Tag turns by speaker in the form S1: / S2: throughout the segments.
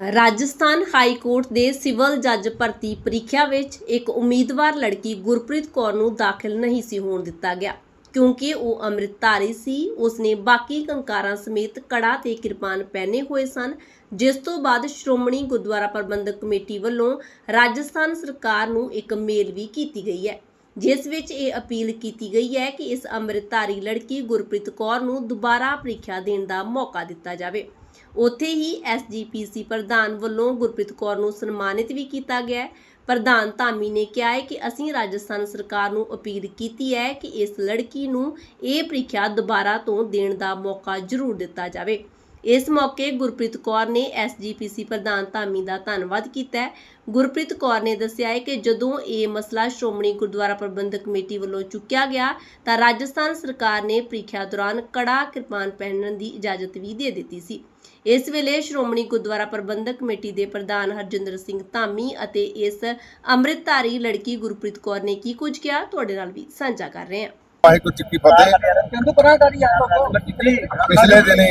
S1: Rajasthan high court ਦੇ civil ਜੱਜ ਭਰਤੀ ਪ੍ਰੀਖਿਆ ਵਿੱਚ ਇੱਕ ਉਮੀਦਵਾਰ ਲੜਕੀ ਗੁਰਪ੍ਰੀਤ ਕੌਰ ਨੂੰ ਦਾਖਲ ਨਹੀਂ ਸੀ ਹੋਣ ਦਿੱਤਾ ਗਿਆ। ਕਿਉਂਕਿ ਉਹ ਅੰਮ੍ਰਿਤਧਾਰੀ ਸੀ, ਉਸਨੇ ਬਾਕੀ ਕੰਕਾਰਾਂ ਸਮੇਤ ਕੜਾ ਤੇ ਕਿਰਪਾਨ ਪਹਿਨੇ ਹੋਏ ਸਨ, ਜਿਸ ਤੋਂ ਬਾਅਦ ਸ਼੍ਰੋਮਣੀ ਗੁਰਦੁਆਰਾ ਪ੍ਰਬੰਧਕ ਕਮੇਟੀ ਵੱਲੋਂ ਰਾਜਸਥਾਨ ਸਰਕਾਰ ਨੂੰ ਇੱਕ ਮੇਲ ਵੀ ਕੀਤੀ ਗਈ ਹੈ। ਜਿਸ ਵਿੱਚ ਇਹ ਅਪੀਲ ਕੀਤੀ ਗਈ ਹੈ ਕਿ ਇਸ ਅੰਮ੍ਰਿਤਧਾਰੀ ਲੜਕੀ ਗੁਰਪ੍ਰੀਤ ਕੌਰ ਨੂੰ ਦੁਬਾਰਾ ਪ੍ਰੀਖਿਆ ਦੇਣ ਦਾ ਮੌਕਾ ਦਿੱਤਾ ਜਾਵੇ। ਉੱਥੇ ਹੀ ਐਸਜੀਪੀਸੀ ਪ੍ਰਧਾਨ ਵੱਲੋਂ ਗੁਰਪ੍ਰੀਤ ਕੌਰ ਨੂੰ ਸਨਮਾਨਿਤ ਵੀ ਕੀਤਾ ਗਿਆ ਪ੍ਰਧਾਨ ਧਾਮੀ ਨੇ ਕਿਹਾ ਹੈ ਕਿ ਅਸੀਂ ਰਾਜਸਥਾਨ ਸਰਕਾਰ ਨੂੰ ਅਪੀਲ ਕੀਤੀ ਹੈ ਕਿ ਇਸ ਲੜਕੀ ਨੂੰ ਇਹ ਪ੍ਰੀਖਿਆ ਦੁਬਾਰਾ ਤੋਂ ਦੇਣ ਦਾ ਮੌਕਾ ਜ਼ਰੂਰ ਦਿੱਤਾ ਜਾਵੇ। ਇਸ ਮੌਕੇ ਗੁਰਪ੍ਰੀਤ ਕੌਰ ਨੇ ਐਸਜੀਪੀਸੀ ਪ੍ਰਧਾਨ ਧਾਮੀ ਦਾ ਧੰਨਵਾਦ ਕੀਤਾ ਗੁਰਪ੍ਰੀਤ ਕੌਰ ਨੇ ਦੱਸਿਆ ਹੈ ਕਿ ਜਦੋਂ ਇਹ ਮਸਲਾ ਸ਼੍ਰੋਮਣੀ ਗੁਰਦੁਆਰਾ ਪ੍ਰਬੰਧਕ ਕਮੇਟੀ ਵੱਲੋਂ ਚੁੱਕਿਆ ਗਿਆ, ਤਾਂ ਰਾਜਸਥਾਨ ਸਰਕਾਰ ਨੇ ਪ੍ਰੀਖਿਆ ਦੌਰਾਨ ਕੜਾ ਕਿਰਪਾਨ ਪਹਿਨਣ ਦੀ ਇਜਾਜ਼ਤ ਵੀ ਦੇ ਦਿੱਤੀ ਸੀ। ਇਸ ਵੇਲੇ ਸ਼੍ਰੋਮਣੀ ਗੁਰਦੁਆਰਾ ਪ੍ਰਬੰਧਕ ਕਮੇਟੀ ਦੇ ਪ੍ਰਧਾਨ ਹਰਜਿੰਦਰ ਸਿੰਘ ਧਾਮੀ ਅਤੇ ਇਸ ਅੰਮ੍ਰਿਤਧਾਰੀ ਲੜਕੀ ਗੁਰਪ੍ਰੀਤ ਕੌਰ ਨੇ ਕੀ ਕੁਝ ਕਿਹਾ, ਤੁਹਾਡੇ ਨਾਲ ਵੀ ਸਾਂਝਾ ਕਰ ਰਹੇ ਹਾਂ।
S2: ਵਾਹਿਗੁਰੂ ਜੀ ਕੀ ਫਤਿਹ।
S3: ਚੰਦੂ ਪਰਾਂ ਕਰੀ ਆਪੋ
S2: ਪਿਛਲੇ ਦਿਨੀ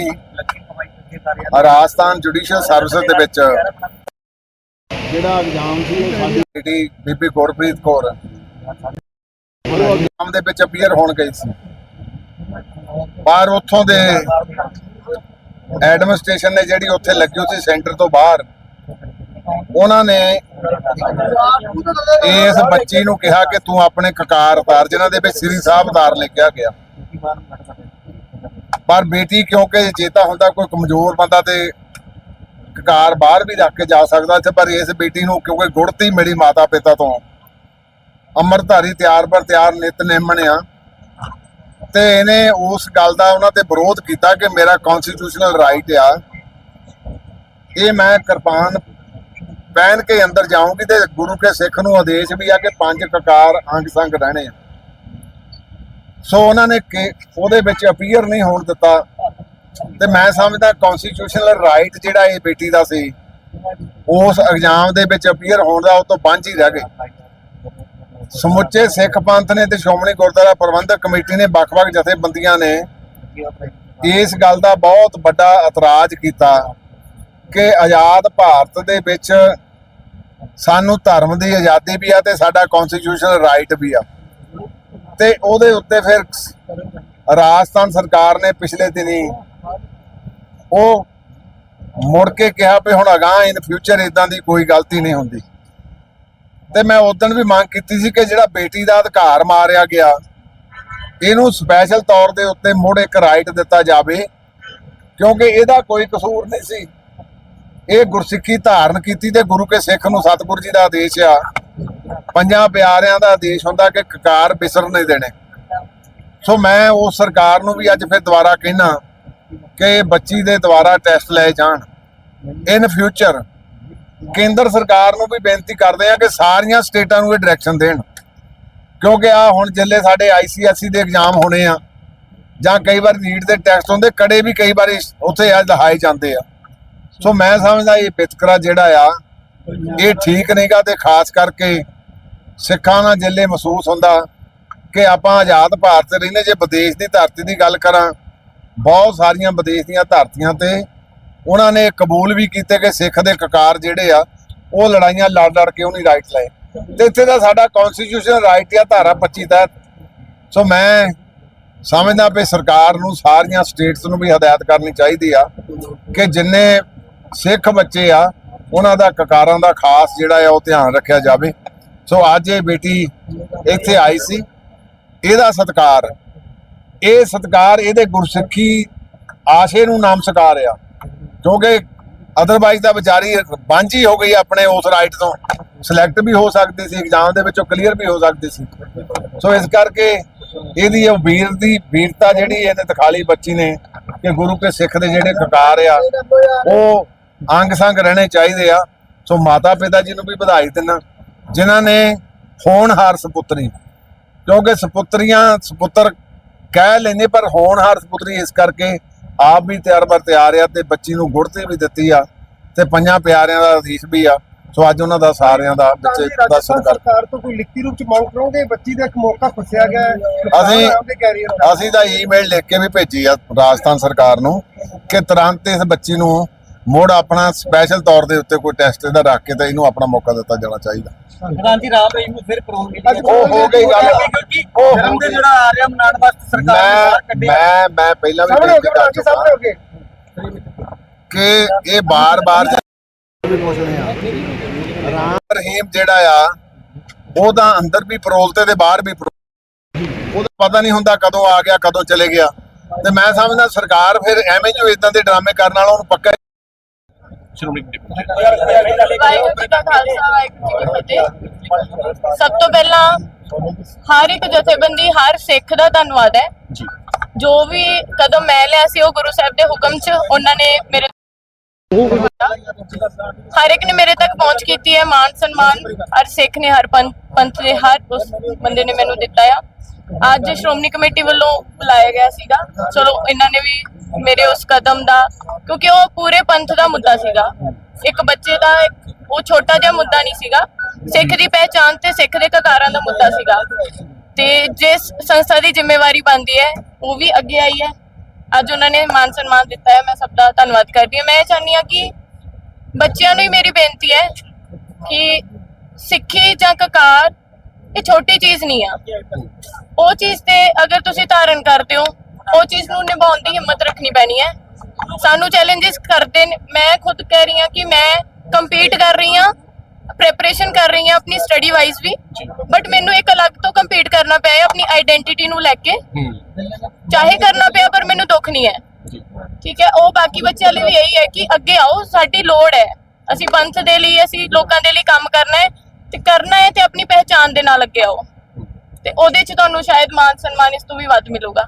S2: ਰਾਜਸਥਾਨ ਜੁਡੀਸ਼ੀਅਲ ਸਰਵਿਸ ਦੇ ਵਿੱਚ
S3: ਜਿਹੜਾ ਐਗਜ਼ਾਮ ਸੀ ਉਹ ਸਾਡੀ
S2: ਜਿਹੜੀ ਬੀਬੀ ਗੁਰਪ੍ਰੀਤ ਕੌਰ ਉਹ ਐਗਜ਼ਾਮ ਦੇ ਵਿੱਚ ਅਪੀਅਰ ਹੋਣ ਗਈ ਸੀ। ਪਰ ਉੱਥੋਂ ਦੇ ਐਡਮਿਨਿਸਟ੍ਰੇਸ਼ਨ ਨੇ ਜਿਹੜੀ ਉੱਥੇ ਲੱਗੀ ਸੀ ਸੈਂਟਰ ਤੋਂ ਬਾਹਰ ਉਹਨਾਂ ਨੇ ਇਸ ਬੱਚੀ ਨੂੰ ਕਿਹਾ ਕਿ ਤੂੰ ਆਪਣੇ ਕਕਾਰ ਉਤਾਰ, ਜਿਨ੍ਹਾਂ ਦੇ ਵਿੱਚ ਸ੍ਰੀ ਸਾਹਿਬ ਉਤਾਰ ਲਿਖਿਆ ਗਿਆ। ਪਰ ਬੇਟੀ, ਕਿਉਂਕਿ ਚੇਤਾ ਹੁੰਦਾ ਕੋਈ ਕਮਜ਼ੋਰ ਬੰਦਾ ਤੇ ਕਕਾਰ ਬਾਹਰ ਵੀ ਰੱਖ ਕੇ ਜਾ ਸਕਦਾ ਸੀ, ਪਰ ਇਸ ਬੇਟੀ ਨੂੰ ਕਿਉਂਕਿ ਗੁੜਤੀ ਮੇਰੀ ਮਾਤਾ ਪਿਤਾ ਤੋਂ। ਅੰਮ੍ਰਿਤਧਾਰੀ ਤਿਆਰ ਪਰ ਤਿਆਰ ਨਿਤਨੇਮਣ ਆ ਤੇ ਇਹਨੇ ਉਸ ਗੱਲ ਦਾ ਉਹਨਾਂ ਤੇ ਵਿਰੋਧ ਕੀਤਾ ਕਿ ਮੇਰਾ ਕਨਸਟੀਟਿਊਸ਼ਨਲ ਰਾਈਟ ਆ। ਇਹ ਮੈਂ ਕਿਰਪਾਨ ਪਹਿਨ ਕੇ ਅੰਦਰ ਜਾਊਂਗੀ ਤੇ ਗੁਰੂ ਕੇ ਸਿੱਖ ਨੂੰ ਆਦੇਸ਼ ਵੀ ਆ ਕਿ ਪੰਜ ਕਕਾਰ ਅੰਗ ਸੰਗ ਰਹਿਣੇ ਆ। ਸੋ ਉਹਨਾਂ ਨੇ ਕਿ ਉਹਦੇ ਵਿੱਚ ਅਪੀਅਰ ਨਹੀਂ ਹੋਣ ਦਿੱਤਾ। ਤੇ ਮੈਂ ਸਮਝਦਾ ਕਨਸਟੀਟਿਊਸ਼ਨਲ ਰਾਈਟ ਜਿਹੜਾ ਇਹ ਬੇਟੀ ਦਾ ਸੀ, ਉਸ ਐਗਜ਼ਾਮ ਦੇ ਵਿੱਚ ਅਪੀਅਰ ਹੋਣ ਦਾ ਉਹ ਤੋਂ ਵਾਂਝ ਹੀ ਰਹਿ ਗਏ। ਸਮੁੱਚੇ ਸਿੱਖ ਪੰਥ ਨੇ ਤੇ ਸ਼੍ਰੋਮਣੀ ਗੁਰਦੁਆਰਾ ਪ੍ਰਬੰਧਕ ਕਮੇਟੀ ਨੇ ਵੱਖ-ਵੱਖ ਜਥੇਬੰਦੀਆਂ ਨੇ ਇਸ ਗੱਲ ਦਾ ਬਹੁਤ ਵੱਡਾ ਇਤਰਾਜ਼ ਕੀਤਾ। ਕਿ ਆਜ਼ਾਦ ਭਾਰਤ ਦੇ ਵਿੱਚ ਸਾਨੂੰ ਧਰਮ ਦੀ ਆਜ਼ਾਦੀ ਵੀ ਆ ਤੇ ਸਾਡਾ ਕਨਸਟੀਟਿਊਸ਼ਨਲ ਰਾਈਟ ਵੀ ਆ। ਤੇ ਉਹਦੇ ਉੱਤੇ ਫਿਰ ਰਾਜਸਥਾਨ ਸਰਕਾਰ ਨੇ ਪਿਛਲੇ ਦਿਨੀ ਉਹ ਮੁੜ ਕੇ ਕਿਹਾ ਵੀ ਹੁਣ ਅਗਾਹ ਇਨ ਫਿਊਚਰ ਇਦਾਂ ਦੀ ਕੋਈ ਗਲਤੀ ਨਹੀਂ ਹੁੰਦੀ। ਤੇ ਮੈਂ ਉਦੋਂ ਵੀ ਮੰਗ ਕੀਤੀ ਸੀ ਕਿ ਜਿਹੜਾ ਬੇਟੀ ਦਾ ਅਧਿਕਾਰ ਮਾਰਿਆ ਗਿਆ, ਇਹਨੂੰ ਸਪੈਸ਼ਲ ਤੌਰ ਦੇ ਉੱਤੇ ਮੁੜ ਇੱਕ ਰਾਈਟ ਦਿੱਤਾ ਜਾਵੇ, ਕਿਉਂਕਿ ਇਹਦਾ ਕੋਈ ਕਸੂਰ ਨਹੀਂ ਸੀ। ਇਹ ਗੁਰਸਿੱਖੀ ਧਾਰਨ ਕੀਤੀ ਤੇ ਗੁਰੂ ਕੇ ਸਿੱਖ ਨੂੰ ਸਤਿਗੁਰੂ ਜੀ ਦਾ ਆਦੇਸ਼ ਆ। ਪੰਜਾਂ ਪਿਆਰਿਆਂ ਦਾ ਆਦੇਸ਼ ਹੁੰਦਾ ਕਿ ਕਕਾਰ ਬਿਸਰ ਨਹੀਂ ਦੇਣੇ। ਸੋ ਮੈਂ ਉਸ ਸਰਕਾਰ ਨੂੰ ਵੀ ਅੱਜ ਫਿਰ ਦੁਬਾਰਾ ਕਹਿਣਾ ਕਿ ਬੱਚੀ ਦੇ ਦੁਬਾਰਾ ਟੈਸਟ ਲਏ ਜਾਣ। ਇਨ ਫਿਊਚਰ ਕੇਂਦਰ ਸਰਕਾਰ ਨੂੰ ਵੀ ਬੇਨਤੀ ਕਰਦੇ ਆ ਕਿ ਸਾਰੀਆਂ ਸਟੇਟਾਂ ਨੂੰ ਇਹ ਡਾਇਰੈਕਸ਼ਨ ਦੇਣ। ਕਿਉਂਕਿ ਆ ਹੁਣ ਜਿੱਲੇ ਸਾਡੇ ਆਈਸੀਐਸਸੀ ਦੇ ਐਗਜ਼ਾਮ ਹੋਣੇ ਆ ਜਾਂ ਕਈ ਵਾਰ ਨੀਟ ਦੇ ਟੈਸਟ ਹੁੰਦੇ, ਕੜੇ ਵੀ ਕਈ ਵਾਰੀ ਉੱਥੇ ਆ ਲਹਾਏ ਜਾਂਦੇ ਆ। ਸੋ ਮੈਂ ਸਮਝਦਾ ਇਹ ਵਿਤਕਰਾ ਜਿਹੜਾ ਆ, ਇਹ ਠੀਕ ਨਹੀਂਗਾ ਤੇ ਖਾਸ ਕਰਕੇ ਸਿੱਖਾਂ ਨਾਲ ਜਿੱਲੇ ਮਹਿਸੂਸ ਹੁੰਦਾ ਕਿ ਆਪਾਂ ਆਜ਼ਾਦ ਭਾਰਤ ਰਹਿੰਦੇ ਜੇ ਵਿਦੇਸ਼ ਦੀ ਧਰਤੀ ਦੀ ਗੱਲ ਕਰਾਂ, ਬਹੁਤ ਸਾਰੀਆਂ ਵਿਦੇਸ਼ ਦੀਆਂ ਧਰਤੀਆਂ ਤੇ ਉਹਨਾਂ ਨੇ ਕਬੂਲ ਵੀ ਕੀਤੇ ਕਿ ਸਿੱਖ ਦੇ ਕਕਾਰ ਜਿਹੜੇ ਆ, ਉਹ ਲੜਾਈਆਂ ਲੜ ਲੜ ਕੇ ਉਹਨੀ ਰਾਈਟ ਲਏ ਤੇ ਇੱਥੇ ਦਾ ਸਾਡਾ ਕਨਸਟੀਟਿਊਸ਼ਨ ਰਾਈਟ ਆ, ਧਾਰਾ 25 ਤਹਿਤ। ਸੋ ਮੈਂ ਸਮਝਦਾ ਵੀ ਸਰਕਾਰ ਨੂੰ ਸਾਰੀਆਂ ਸਟੇਟਸ ਨੂੰ ਵੀ ਹਦਾਇਤ ਕਰਨੀ ਚਾਹੀਦੀ ਆ ਕਿ ਜਿੰਨੇ ਸਿੱਖ ਬੱਚੇ ਆ, ਉਹਨਾਂ ਦਾ ਕਕਾਰਾਂ ਦਾ ਖਾਸ ਜਿਹੜਾ ਆ ਉਹ ਧਿਆਨ ਰੱਖਿਆ ਜਾਵੇ। ਸੋ ਅੱਜ ਇਹ ਬੇਟੀ ਇੱਥੇ ਆਈ ਸੀ। ਇਹਦਾ ਸਤਕਾਰ, ਇਹ ਸਤਕਾਰ ਇਹਦੇ ਗੁਰਸਿੱਖੀ ਆਸ਼ੇ ਨੂੰ ਨਾਮ ਸਕਾਰ ਆ। ਕਿਉਂਕਿ ਅਦਰਵਾਈਜ਼ ਤਾਂ ਵਿਚਾਰੀ ਵਾਂਝੀ ਹੋ ਗਈ ਆਪਣੇ ਉਸ ਰਾਈਟ ਤੋਂ। ਸਿਲੈਕਟ ਵੀ ਹੋ ਸਕਦੀ ਸੀ ਐਗਜ਼ਾਮ ਦੇ ਵਿੱਚੋਂ ਕਲੀਅਰ ਵੀ ਹੋ ਸਕਦੀ ਸੀ। ਸੋ ਇਸ ਕਰਕੇ ਇਹਦੀ ਉਹ ਵੀਰ ਦੀ ਵੀਰਤਾ ਜਿਹੜੀ ਇਹਨੇ ਦਿਖਾਲੀ ਬੱਚੀ ਨੇ ਕਿ ਗੁਰੂ ਕੇ ਸਿੱਖ ਦੇ ਜਿਹੜੇ ਕਕਾਰ ਆ, ਉਹ ਅੰਗ ਸੰਗ ਰਹਿਣੇ ਚਾਹੀਦੇ ਆ। ਸੋ ਮਾਤਾ ਪਿਤਾ ਜੀ ਨੂੰ ਵੀ ਵਧਾਈ ਦਿੰਨਾ। ਜਿਨ੍ਹਾਂ ਨੇ ਹੋਣਹਾਰ ਸੁਪੁੱਤਰੀ। ਕਿਉਂਕਿ ਸੁਪੁੱਤਰੀਆਂ ਸੁਪੁੱਤਰ ਕਹਿ ਲੈਂਦੇ ਪਰ ਹੋਣਹਾਰ ਸੁਪੁੱਤਰੀ ਇਸ ਕਰਕੇ ਆਪ ਵੀ ਤਿਆਰ ਬਰ ਤਿਆਰ ਆ ਤੇ ਬੱਚੀ ਨੂੰ ਗੁੜਤੀ ਵੀ ਦਿੱਤੀ ਆ ਤੇ ਪੰਜਾਂ ਪਿਆਰਿਆਂ ਦਾ ਅਧੀਸ਼ ਵੀ ਆ। ਸੋ ਅੱਜ ਉਹਨਾਂ ਦਾ ਸਾਰਿਆਂ ਦਾ ਬੱਚੇ ਦਾ
S3: ਸਰਕਾਰ ਤੋਂ ਕੋਈ ਲਿਖਤੀ ਰੂਪ ਚ ਮੰਗ ਕਰੋਗੇ? ਬੱਚੀ ਦਾ ਇੱਕ ਮੌਕਾ ਫਸਿਆ ਗਿਆ
S2: ਅਸੀਂ- ਅਸੀਂ ਤਾਂ ਈਮੇਲ ਲਿਖ ਕੇ ਵੀ ਭੇਜੀ ਆ ਰਾਜਸਥਾਨ ਸਰਕਾਰ ਨੂੰ ਕਿ ਤੁਰੰਤ ਇਸ ਬੱਚੀ ਨੂੰ ਮੁੜ ਆਪਣਾ ਸਪੈਸ਼ਲ ਤੌਰ ਦੇ ਉੱਤੇ ਕੋਈ ਟੈਸਟ ਇਹਦਾ ਰੱਖ ਕੇ ਤਾਂ ਇਹਨੂੰ ਆਪਣਾ ਮੌਕਾ ਦਿੱਤਾ ਜਾਣਾ ਚਾਹੀਦਾ।
S4: ਰਾਮ ਰਹੀਮ ਨੂੰ ਫਿਰ ਪ੍ਰੋਨ ਮਿਲੀ
S2: ਉਹ ਹੋ। ਗਈ ਗੱਲ।
S4: ਕਿਉਂਕਿ
S2: ਉਹ ਹੋ
S4: ਜਨਮ ਦੇ
S2: ਗਈ।
S4: ਜਿਹੜਾ ਆ ਰਿਹਾ ਮਨਾਉਣ ਵਾਸਤੇ ਸਰਕਾਰ ਨੇ
S2: ਮੈਂ
S4: ਬਾਹਰ ਕੱਢਿਆ।
S2: ਮੈਂ ਮੈਂ ਪਹਿਲਾਂ ਵੀ
S3: ਸਾਹਮਣੇ ਹੋ
S2: ਬੇਨਤੀ
S3: ਗਏ
S2: ਕਰ
S3: ਜੀ ਸਾਹਮਣੇ
S2: ਚੁੱਕਾ
S3: ਹੋ ਗਏ।
S2: ਕਿ ਇਹ ਬਾਰ-ਬਾਰ ਰਾਮ ਰਹੀਮ ਜਿਹੜਾ ਆ ਉਹਦਾ ਅੰਦਰ ਵੀ ਪਰੋਲ ਤੇ ਬਾਹਰ ਵੀ ਪਰੋਲ ਉਹਦਾ ਪਤਾ ਨਹੀਂ ਹੁੰਦਾ ਕਦੋਂ ਆ ਗਿਆ ਕਦੋਂ ਚਲੇ ਗਿਆ। ਤੇ ਮੈਂ ਸਮਝਦਾ ਸਰਕਾਰ ਫਿਰ ਐਵੇਂ ਜੋ ਇਦਾਂ ਦੇ ਡਰਾਮੇ ਕਰਨ ਵਾਲਾ ਉਹਨੂੰ ਪੱਕਾ
S5: ਵਾਹਿਗੁਰੂ ਜੀ ਕਾ ਖਾਲਸਾ ਵਾਹਿਗੁਰੂ ਜੀ ਕੀ ਫਤਿਹ। ਸਭ ਤੋਂ ਪਹਿਲਾਂ ਹਰ ਇੱਕ ਜਥੇਬੰਦੀ ਹਰ ਸਿੱਖ ਦਾ ਧੰਨਵਾਦ ਹੈ। ਜੋ ਵੀ ਕਦਮ ਮੈਂ ਲਿਆ ਸੀ ਉਹ ਗੁਰੂ ਸਾਹਿਬ ਦੇ ਹੁਕਮ 'ਚ ਉਹਨਾਂ ਨੇ ਮੇਰੇ ਹਰ ਇੱਕ ਨੇ ਮੇਰੇ ਤੱਕ ਪਹੁੰਚ ਕੀਤੀ ਹੈ। ਮਾਨ ਸਨਮਾਨ ਹਰ ਸਿੱਖ ਨੇ ਹਰ ਪੰਥ ਪੰਥ ਦੇ ਹਰ ਉਸ ਬੰਦੇ ਨੇ ਮੈਨੂੰ ਦਿੱਤਾ ਆ। ਅੱਜ ਸ਼੍ਰੋਮਣੀ ਕਮੇਟੀ ਵੱਲੋਂ ਬੁਲਾਇਆ ਗਿਆ ਸੀਗਾ। ਚਲੋ ਇਹਨਾਂ ਨੇ ਵੀ ਮੇਰੇ ਉਸ ਕਦਮ ਦਾ, ਕਿਉਂਕਿ ਉਹ ਪੂਰੇ ਪੰਥ ਦਾ ਮੁੱਦਾ ਸੀਗਾ। ਇੱਕ ਬੱਚੇ ਦਾ ਉਹ ਛੋਟਾ ਜਿਹਾ ਮੁੱਦਾ ਨਹੀਂ ਸੀਗਾ। ਸਿੱਖ ਦੀ ਪਹਿਚਾਨ ਤੇ ਸਿੱਖ ਦੇ ਕਕਾਰਾਂ ਦਾ ਮੁੱਦਾ ਸੀਗਾ। ਤੇ ਜਿਸ ਸੰਸਥਾ ਦੀ ਜ਼ਿੰਮੇਵਾਰੀ ਬਣਦੀ ਹੈ, ਉਹ ਵੀ ਅੱਗੇ ਆਈ ਹੈ। ਅੱਜ ਉਹਨਾਂ ਨੇ ਮਾਨ ਸਨਮਾਨ ਦਿੱਤਾ ਹੈ। ਮੈਂ ਸਭ ਦਾ ਧੰਨਵਾਦ ਕਰਦੀ ਹਾਂ। ਮੈਂ ਇਹ ਚਾਹੁੰਦੀ ਹਾਂ ਕਿ ਬੱਚਿਆਂ ਨੂੰ ਹੀ ਮੇਰੀ ਬੇਨਤੀ ਹੈ ਕਿ ਸਿੱਖੀ ਜਾਂ ਕਕਾਰ ਇਹ ਛੋਟੀ ਚੀਜ਼ ਨਹੀਂ ਆ। ਉਹ ਚੀਜ਼ ਤੇ ਅਗਰ ਤੁਸੀਂ ਧਾਰਨ ਕਰਦੇ ਹੋ ਉਹ ਚੀਜ਼ ਨੂੰ ਨਿਭਾਉਣ ਦੀ ਹਿੰਮਤ ਰੱਖਣੀ ਪੈਣੀ ਹੈ। ਸਾਨੂੰ ਚੈਲੰਜਸ ਕਰਦੇ ਨੇ। ਮੈਂ ਖੁਦ ਕਹਿ ਰਹੀ ਹਾਂ ਕਿ ਮੈਂ ਕੰਪੀਟ ਕਰ ਰਹੀ ਹਾਂ ਪ੍ਰੈਪਰੇਸ਼ਨ ਕਰ ਰਹੀ ਹਾਂ ਆਪਣੀ ਸਟੱਡੀ ਵਾਈਜ਼ ਵੀ। ਬਟ ਮੈਨੂੰ ਇੱਕ ਅਲੱਗ ਤੋਂ ਕੰਪੀਟ ਕਰਨਾ ਪਿਆ ਹੈ ਆਪਣੀ ਆਈਡੈਂਟੀਟੀ ਨੂੰ ਲੈ ਕੇ। ਚਾਹੇ ਕਰਨਾ ਪਿਆ ਪਰ ਮੈਨੂੰ ਦੁੱਖ ਨਹੀਂ ਹੈ। ਠੀਕ ਹੈ ਉਹ ਬਾਕੀ ਬੱਚਿਆਂ ਲਈ ਵੀ ਇਹੀ ਹੈ ਕਿ ਅੱਗੇ ਆਓ ਸਾਡੀ ਲੋੜ ਹੈ। ਅਸੀਂ ਪੰਥ ਦੇ ਲਈ ਅਸੀਂ ਲੋਕਾਂ ਦੇ ਲਈ ਕੰਮ ਕਰਨਾ ਹੈ ਤੇ ਕਰਨਾ ਹੈ ਤੇ ਆਪਣੀ ਪਹਿਚਾਨ ਦੇ ਨਾਲ ਅੱਗੇ ਆਓ। ਤੇ ਉਹਦੇ ਚ ਤੁਹਾਨੂੰ ਸ਼ਾਇਦ ਮਾਨ ਸਨਮਾਨ ਇਸ ਤੋਂ ਵੀ ਵੱਧ ਮਿਲੂਗਾ।